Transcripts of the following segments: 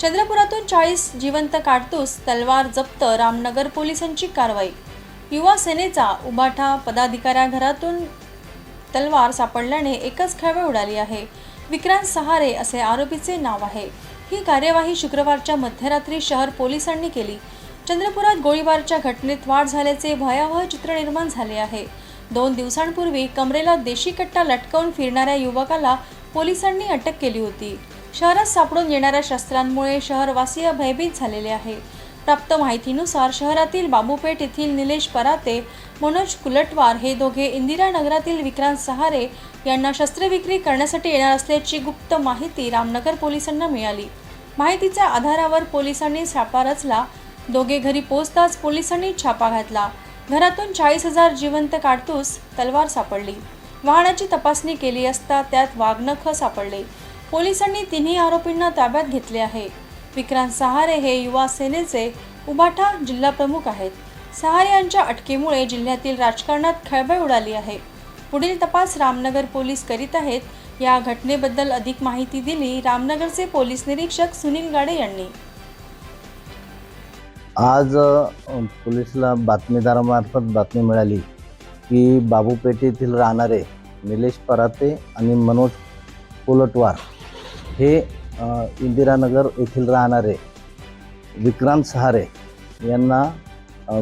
चंद्रपुरातून चाळीस जिवंत काडतूस तलवार जप्त रामनगर पोलिसांची कारवाई. युवा सेनेचा उबाठा पदाधिकाऱ्या घरातून तलवार सापडल्याने एकच खळबळ उडाली आहे. विक्रांत सहारे असे आरोपीचे नाव आहे. ही कार्यवाही शुक्रवारच्या मध्यरात्री शहर पोलिसांनी केली. चंद्रपुरात गोळीबारच्या घटनेत वाढ झाल्याचे भयावह चित्र निर्माण झाले आहे. दोन दिवसांपूर्वी कमरेला देशी कट्टा लटकवून फिरणाऱ्या युवकाला पोलिसांनी अटक केली होती. शहरात सापडून येणाऱ्या शस्त्रांमुळे शहरवासीय भयभीत झालेले आहे. प्राप्त माहितीनुसार शहरातील बाबूपेठ येथील निलेश पराते मनोज कुलटवार हे दोघे इंदिरानगरातील विक्रांत सहारे यांना शस्त्रविक्री करण्यासाठी येणार असल्याची गुप्त माहिती रामनगर पोलिसांना मिळाली. माहितीच्या आधारावर पोलिसांनी छापा रचला. दोघे घरी पोचताच पोलिसांनी छापा घातला. घरातून चाळीस हजार जिवंत काडतूस तलवार सापडली. वाहनाची तपासणी केली असता त्यात वाघनख सापडले. पोलिसांनी तिन्ही आरोपींना ताब्यात घेतले आहे. विक्रांत सहारे हे युवा सेनेचे उबाठा जिल्हा प्रमुख आहेत. सहारे यांच्या अटकेमुळे जिल्ह्यातील राजकारणात खळबळ उडाली आहे. पुढील तपास रामनगर पोलीस करीत आहेत. या घटनेबद्दल अधिक माहिती दिली रामनगरचे पोलीस निरीक्षक सुनील गाडे यांनी. आज पोलिसला बातमीदारामार्फत बातमी मिळाली की बाबूपेठ येथील राहणारे निलेश पराते आणि मनोज कोलटवार हे इंदिरानगर येथील राहणारे विक्रांत सहारे यांना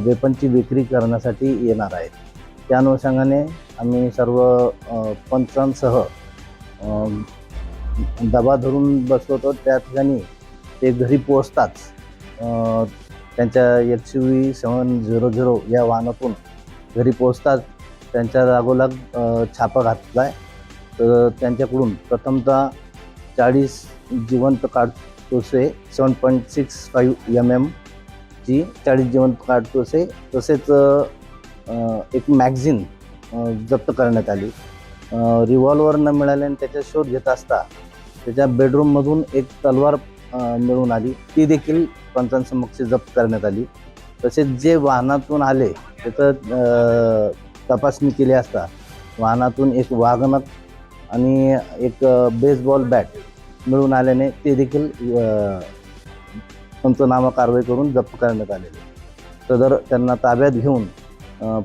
वेपनची विक्री करण्यासाठी येणार आहेत. त्या अनुषंगाने आम्ही सर्व पंचांसह दबा धरून बसलो होतो. त्या ठिकाणी ते घरी पोहोचताच त्यांच्या X U V seven zero zero या वाहनातून घरी पोहोचताच त्यांच्या जागोलाग छापा घातला आहे तर त्यांच्याकडून प्रथमतः चाळीस जिवंत काडतुसे seven point six five M एमची चाळीस जिवंत काडतुसे तसेच एक मॅगझिन जप्त करण्यात आली. रिव्हॉल्वर न मिळाल्याने त्याचा शोध घेत असता त्याच्या बेडरूममधून एक तलवार मिळून आली. ती देखील पंचांसमक्ष जप्त करण्यात आली. तसेच जे वाहनातून आले त्याचं तपासणी केली असता वाहनातून एक वाघनक आणि एक बेसबॉल बॅट मिळून आल्याने ते देखील पंचनामा कारवाई करून जप्त करण्यात आलेले. सदर त्यांना ताब्यात घेऊन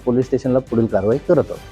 पोलीस स्टेशनला पुढील कारवाई करत आहोत.